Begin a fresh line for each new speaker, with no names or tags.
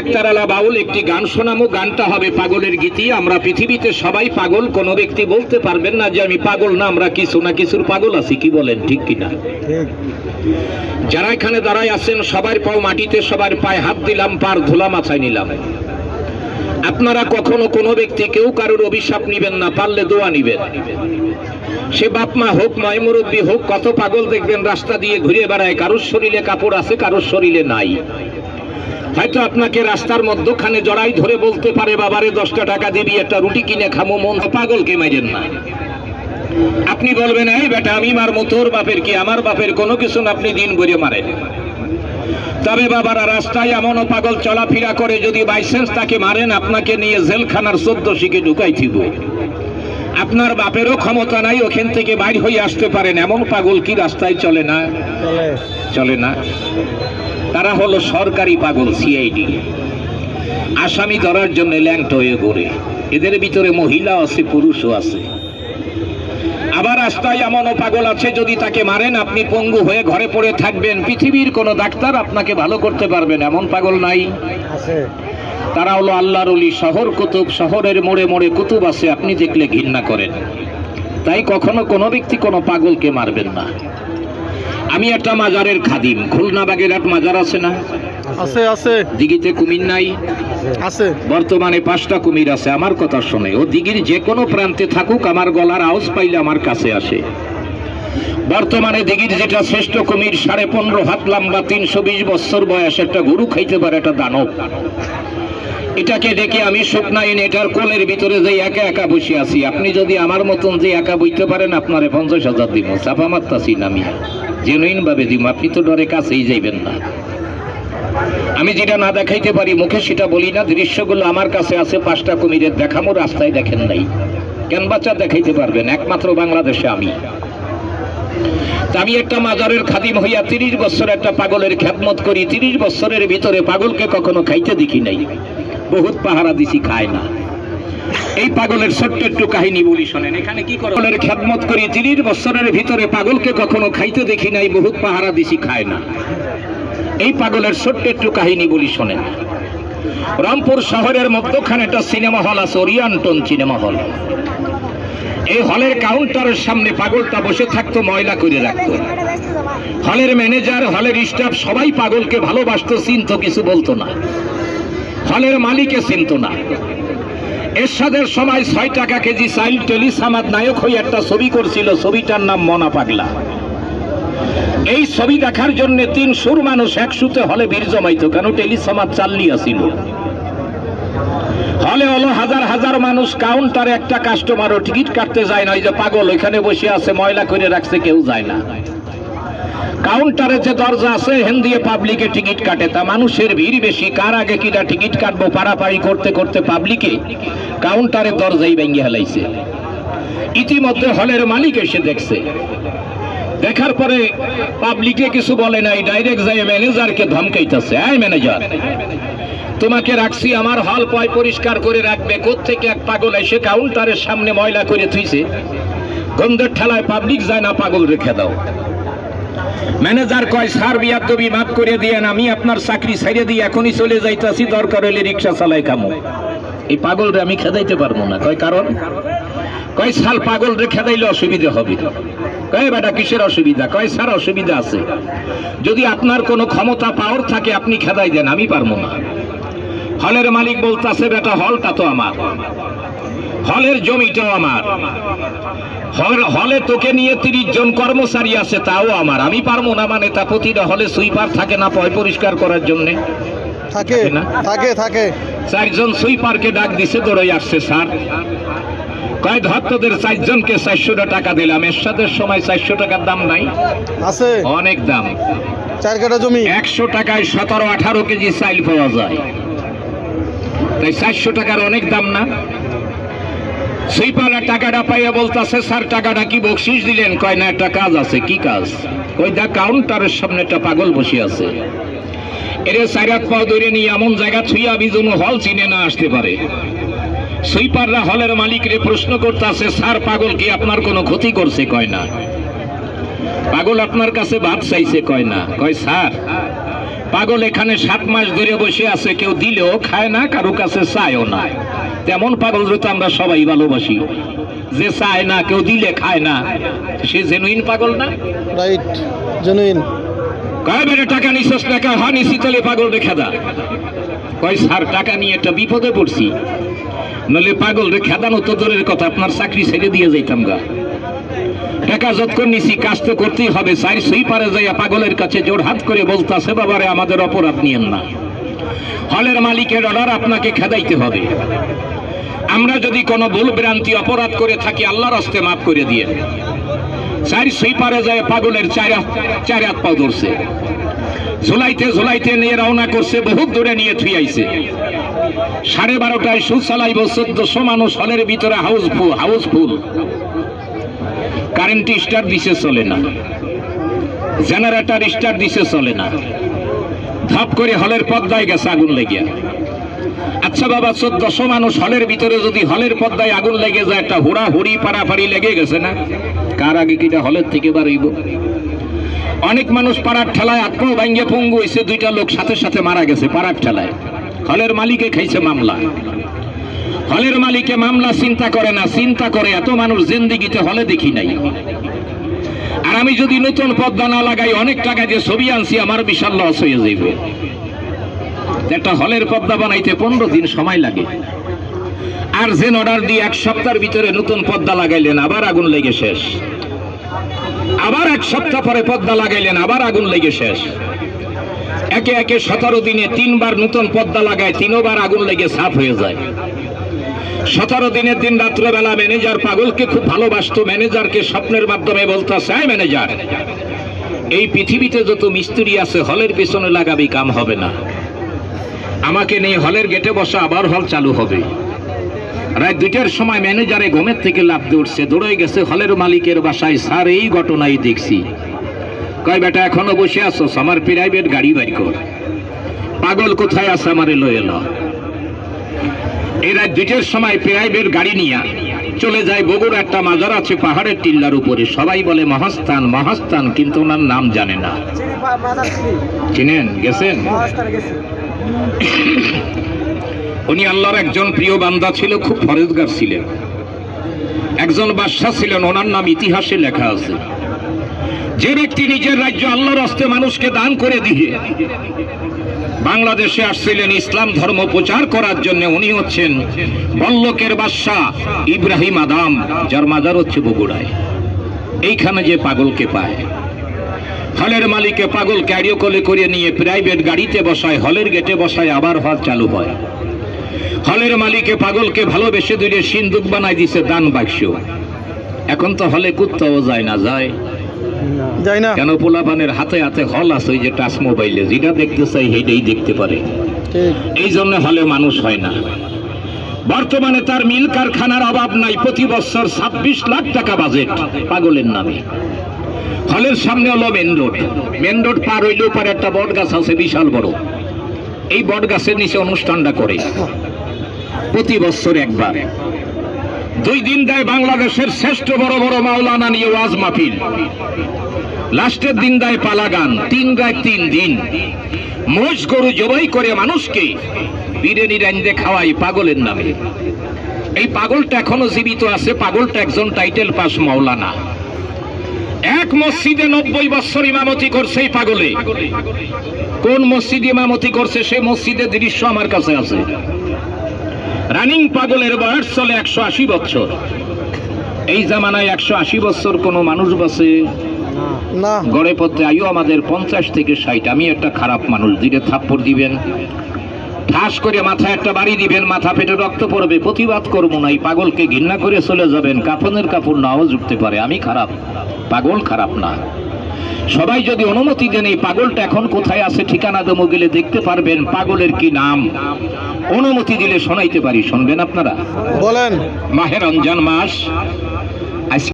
একতারালা বাউল, একটি গান শোনামো, গানটা হবে পাগলের গীতি। আমরা পৃথিবীতে সবাই পাগল, কোনো ব্যক্তি বলতে পারবেন না যে আমি পাগল না, আমরা কিছু না কিছুর পাগল আছি, কি বলেন, ঠিক কিনা? যারা এখানে দাঁড়ায় আছেন, সবার পাও মাটিতে, সবার পায়ে হাত দিলাম, পার ধুলা মাথায় নিলাম। আপনারা কখনো কোনো ব্যক্তি, কেউ কারোর অভিশাপ নিবেন না, পারলে দোয়া নিবেন। সে বাপ মা হোক নয় মুরব্বী হোক, কত পাগল দেখবেন, রাস্তা দিয়ে ঘুরে বেড়ায়, কারোর শরীরে কাপড় আছে, কারোর শরীরে নাই। হয়তো আপনাকে রাস্তার মধ্যখানে জড়াই ধরে বলতে পারে বাবারে দশটা টাকা দিবি একটা রুটি কিনে খামো মন পাগলকে মাইজেন না। আপনি বলবেন এই বেটা আমি মারমো তোর বাপের কি আমার বাপের কোনো কিছু না আপনি দিন ভরে মারেন। তবে বাবারা রাস্তায় এমনও পাগল চলাফেরা করে যদি বাইসেন্স তাকে মারেন আপনাকে নিয়ে জেলখানার চোদ্দ শিখে ঢুকাই থিব। আপনার বাপেরও ক্ষমতা নাই ওখান থেকে বাইর হয়ে আসতে পারেন। এমন পাগল কি রাস্তায় চলে না?
চলে
না। তারা হলো সরকারি পাগল সিআইডি আসামি ধরার জন্য ল্যাংট হয়ে ঘুরে। এদের ভিতরে মহিলা আছে পুরুষও আছে। আবার রাস্তায় এমনও পাগল আছে যদি তাকে মারেন আপনি পঙ্গু হয়ে ঘরে পড়ে থাকবেন। পৃথিবীর কোনো ডাক্তার আপনাকে ভালো করতে পারবেন এমন পাগল নাই। তারা হলো আল্লাহর অলি শহর কুতুব শহরের মোড়ে মোড়ে কুতুব আছে আপনি দেখলে ঘৃণা করেন। তাই কখনো কোনো ব্যক্তি কোনো পাগলকে মারবেন না। আমি একটা মাজারের খাদিম। খুলনা বাগেরহাট মাজার আছে না?
আছে আছে।
দিঘিতে কুমির নাই?
আছে।
বর্তমানে পাঁচটা কুমির আছে আমার কথা শোনে। ও দিঘির যে কোনো প্রান্তে থাকুক আমার গলার আওয়াজ পাইলে আমার কাছে আসে। বর্তমানে দিঘির যেটা শ্রেষ্ঠ কুমির সাড়ে পনেরো হাত লম্বা তিনশো বিশ বছর বয়স একটা গরু খাইতে পারে একটা দানব। এটাকে ডেকে আমি শুকনা এনে এটার কোলের ভিতরে যে একা একা বসে আছি। আপনি যদি আমার মতন যে একা বইতে পারেন, আপনারে পঞ্চাশ হাজার দিব। চাপা মারতাছি নামি জেনুইন ভাবে দিব। আপনি তো ডরে কাছেই যাইবেন না। আমি যেটা না দেখাইতে পারি, মুখে সেটা বলি না। দৃশ্যগুলো আমার কাছে আছে, পাঁচটা কুমিরের দেখামো, রাস্তায় দেখেন নাই। কেন বাচ্চা দেখাইতে পারবেন? একমাত্র বাংলাদেশে আমি। আমি একটা মাজারের খাদিম হইয়া তিরিশ বছর একটা পাগলের খ্যাতমত করি। তিরিশ বছরের ভিতরে পাগলকে কখনো খাইতে দেখি নাই। বহুত পাহারা দিছি খায় না। এই পাগলের ছোট্ট একটু কাহিনী বলি শোনেন, এখানে কি পাগলের খ্যাতমত করি, তিরিশ বছরের ভিতরে পাগলকে কখনো খাইতে দেখি নাই, বহুত পাহারা দিছি খায় না। এই পাগলের ছোট্ট একটু কাহিনী বলি শোনেন। রামপুর শহরের মধ্যখানে একটা সিনেমা হল আছে, ওরিয়ান্টন সিনেমা হল। এই হলের কাউন্টারের সামনে পাগলটা বসে থাকতো, ময়লা করে রাখতো। হলের ম্যানেজার, হলের স্টাফ সবাই পাগলকে ভালোবাসতো, চিনতো, কিছু বলতো না। হলের মালিকে চিনতো না। এরশাদের সময় ছয় টাকা কেজি চাইল টেলিসামাদ নায়ক হয়ে একটা ছবি করছিল, ছবিটার নাম মনা পাগলা। এই ছবি দেখার জন্য তিন সুর মানুষ একসুতে হলে ভিড় জমাইতো, কেন চাল্লিয়া ছিল হলে হলো হাজার হাজার মানুষ কাউন্টারে একটা কাস্টমারও টিকিট কাটতে যায় না ওই যে পাগল, ওইখানে বসে আছে, ময়লা করে রাখছে, কেউ যায় না। কাউন্টারে যে দরজা আছে হেন দিয়ে পাবলিকে টিকিট কাটে। তা মানুষের ভিড় বেশি। কার আগে কিনা টিকিট কাটবো পাড়াপাড়ি করতে করতে পাবলিকে কাউন্টারে দরজাই ভেঙে হেলাইছে ইতিমধ্যে হলের মালিক এসে দেখছে। দেখার পরে পাবলিকে কিছু বলে নাই, ডাইরেক্ট যাই ম্যানেজারকে ধমকাইতেছে, এই ম্যানেজার, তোমাকে রাখছি, আমার হল পয় পরিষ্কার করে রাখবে থেকে এক পাগল এসে কাউন্টারের সামনে ময়লা করে থুইছে? গন্ধের ঠেলায় পাবলিক যায় না, পাগল রেখে দাও। ম্যানেজার কয় সার বিয়ার দবি মাফ করে দিয়েন, আমি আপনার চাকরি ছেড়ে দিয়ে এখনই চলে যাইতাছি, দরকার হলে রিক্সা চালাই কামো। এই পাগলরে আমি খেদাইতে পারব না। কয়, কারণ? কয় সাল পাগল রে খেদাইলে অসুবিধা হবে। কয় বেটা, কিসের অসুবিধা? কয়, স্যার, অসুবিধা আছে। যদি আপনার কোনো ক্ষমতা পাওয়ার থাকে, আপনি খেদাই দেন, আমি পারব না। হলের মালিক বলতাছে, বেটা, হলটা তো আমার। হলের জমিটাও আমার। হল- হলে তোকে নিয়ে তিরিশ জন কর্মচারী আছে তাও আমার। আমি পারব না মানে তা প্রতিটা হলে সুইপার থাকে না পয় পরিষ্কার করার জন্যে।
থাকে
থাকে না?
থাকে থাকে।
চারজন সুইপারকে ডাক দিছে দৌড়াই আসছে স্যার। কয় ধর তোদের চারজনকে চারশোটা টাকা দিলাম। এরশাদের সময় চারশো টাকার দাম নাই।
আছে।
অনেক দাম।
চার কাটা জমি।
একশো টাকায় সতেরো আঠারো কেজি চাইল পাওয়া যায়। তাই চারশো টাকার অনেক দাম না? সুইপাররা টাকাটা পাইয়া বলতেছে, স্যার, টাকাটা কি বকশিস দিলেন? কয়, না, একটা কাজ আছে, কি কাজ? ওই দা কাউন্টারের সামনে একটা পাগল বসে আছে। এরে সাইরাত পাও ধরে নিয়ে এমন জায়গা ছুঁয়া বিজন হল চিনে না আসতে পারে। সুইপাররা হলের মালিকরে প্রশ্ন করতেছে, স্যার, পাগল কি আপনার কোনো ক্ষতি করছে? কয়, না। পাগল আপনার কাছে ভাত চাইছে, কয়, না। কয়, স্যার পাগল এখানে সাত মাস ধরে বসে আছে কেউ দিলেও খায় না কারও কাছে চায়ও না। তেমন পাগল তো আমরা সবাই ভালোবাসি। যে চায় না কেউ দিলে খায় না সে জেনুইন পাগল না?
রাইট জেনুইন
কয় বেড়ে টাকা নিছস টাকা হানি শীতলে পাগল রেখে দা। কয় স্যার টাকা নিয়ে একটা বিপদে পড়ছি। নলে পাগল রে খেদানো তো দূরের কথা আপনার চাকরি ছেড়ে দিয়ে যাইতাম গা। টাকা যতক্ষণ নিছি কাজ তো করতেই হবে। চার সেই পারে যাইয়া পাগলের কাছে জোর হাত করে বলতাছে, বাবারে, আমাদের অপরাধ নিয়েন না। হলের মালিকের অর্ডার আপনাকে খেদাইতে হবে। আমরা যদি কোনো ভুল ভ্রান্তি, অপরাধ করে থাকি, আল্লাহর হস্তে মাফ করে দিয়ে। চার সেই পারে যায় পাগলের চার চার হাত পা ধরছে। ঝুলাইতে ঝুলাইতে নিয়ে রওনা করছে, বহুত দূরে নিয়ে থুইয়াইছে সাড়ে বারোটায় সুদ চালাইব চোদ্দশো মানুষ হলের ভিতরে হাউসফুল হাউসফুল। কারেন্ট স্টার দিছে চলে না। জেনারেটার স্টার দিছে চলে না। ধাপ করে হলের পর্দায় গেছে আগুন লেগে আচ্ছা বাবা, চোদ্দশো মানুষ হলের ভিতরে যদি হলের পর্দায় আগুন লেগে যায়, একটা হুড়া হুড়ি পাড়াপাড়ি লেগে গেছে না? কার আগে কিটা হলের থেকে বাড়াইব? অনেক মানুষ পাড়ার ঠেলায় আত্ম ভাঙ্গে পঙ্গু হয়েছে দুইটা লোক সাথে সাথে মারা গেছে পাড়ার ঠেলায়। হলের মালিকে খাইছে মামলা। হলের মালিকে মামলা চিন্তা করে না, চিন্তা করে এত মানুষ জিন্দিগিতে হলে দেখি নাই। আর আমি যদি নতুন পদ্মা না লাগাই, অনেক টাকা দিয়ে ছবি আনছি, আমার বিশাল লস হয়ে যাইবে। একটা হলের পদ্মা বানাইতে পনেরো দিন সময় লাগে। আর যেন অর্ডার দিয়ে এক সপ্তাহের ভিতরে নতুন পদ্মা লাগাইলেন, আবার আগুন লেগে শেষ। আবার এক সপ্তাহ পরে পদ্মা লাগাইলেন, আবার আগুন লেগে শেষ। একে একে সতেরো দিনে তিনবার নতুন পদ্মা লাগায়, তিনবার আগুন লেগে সাফ হয়ে যায়। সতেরো দিনের দিন রাত্রেবেলা ম্যানেজার পাগলকে খুব ভালোবাসত। ম্যানেজারকে স্বপ্নের মাধ্যমে বলতো চাই ম্যানেজার, এই পৃথিবীতে যত মিস্ত্রি আছে, হলের পেছনে লাগাবি কাম হবে না। আমাকে নিয়ে হলের গেটে বসা আবার হল চালু হবে। রাত দুইটার সময় ম্যানেজারে ঘুমের থেকে লাভ উঠছে দৌড়ে গেছে হলের মালিকের বাসায়, স্যার, এই ঘটনাই দেখছি। কয়, বেটা, এখনও বসে আছো আমার প্রাইভেট গাড়ি বাড়ি কর। পাগল কোথায় আছে আমারে লয়ে এলো এই রাত দুইটার সময় প্রাইভেট গাড়ি নিয়ে চলে যায় বগুড়া। একটা মাজার আছে, পাহাড়ের টিল্লার উপরে। সবাই বলে মহাস্থান মহাস্থান, কিন্তু ওনার নাম জানে না। চিনেন? গেছেন? উনি আল্লাহর একজন প্রিয় বান্দা ছিল, খুব ফরেজগার ছিলেন। একজন বাদশাহ ছিলেন, ওনার নাম ইতিহাসে লেখা আছে। যে ব্যক্তি নিজের রাজ্য আল্লাহর হস্তে মানুষকে দান করে দিয়ে বাংলাদেশে আসছিলেন ইসলাম ধর্ম প্রচার করার জন্য উনি হচ্ছেন বল্লকের বাদশাহ ইব্রাহিম আদাম, যার মাজার হচ্ছে বগুড়ায়। এইখানে যে পাগলকে পায়। হলের মালিকে পাগল ক্যারিও কলে করে নিয়ে প্রাইভেট গাড়িতে বসায়, হলের গেটে বসায় আবার হল চালু হয়। হলের মালিকে পাগলকে ভালোবেসে দিলে সিন্দুক বানাই দিছে দান বাক্স। এখন তো হলে কুত্তাও যায় না, যায়।
যাই না।
কেন পোলাপানের হাতে হাতে হল আছে ওই যে টাচ মোবাইলে? যেটা দেখতে চাই সেইটাই দেখতে পারে। এই জন্য হলে মানুষ হয় না। বর্তমানে তার মিল কারখানার অভাব নাই। প্রতি বছর ছাব্বিশ লাখ টাকা বাজেট পাগলের নামে। হলের সামনে হলো মেন রোড মেন রোড পার হইলেও পারে একটা বট গাছ আছে বিশাল বড়। এই বট গাছের নিচে অনুষ্ঠানটা করে। প্রতি বছর একবার। দুই দিন দেয় বাংলাদেশের শ্রেষ্ঠ বড় বড় মাওলানা নিয়ে ওয়াজ মাহফিল। লাস্টের দিন দেয় পালা গান, তিন গায় তিন দিন। মোষ গরু জবাই করে মানুষকে, বিরিয়ানি রান্ধে খাওয়াই পাগলের নামে। এই পাগলটা এখনও জীবিত আছে, পাগলটা একজন টাইটেল পাস মাওলানা। এক মসজিদে নব্বই বছর ইমামতি করছে এই পাগলে। কোন মসজিদ ইমামতি করছে সে মসজিদের দৃশ্য আমার কাছে আছে। রানিং পাগলের বয়স চলে একশো আশি বছর। এই জামানায় একশো আশি বছর কোনো মানুষ বাসে।
না।
গড়ে পথে আয়ু আমাদের পঞ্চাশ থেকে ষাট। আমি একটা খারাপ মানুষ দিলে থাপ্পড় দিবেন। ঠাস করে মাথায় একটা বাড়ি দিবেন মাথা পেটে রক্ত পড়বে। প্রতিবাদ করব না এই পাগলকে ঘৃণা করে চলে যাবেন। কাফনের কাপড় নাও জুটতে পারে আমি খারাপ। পাগল খারাপ না। সবাই যদি অনুমতি দেন এই পাগলটা এখন কোথায় আছে ঠিকানা দেবো গেলে দেখতে পারবেন পাগলের কি নাম। অনুমতি দিলে শোনাইতে পারি শুনবেন আপনারা?
বলেন।
মাহে রমজান মাস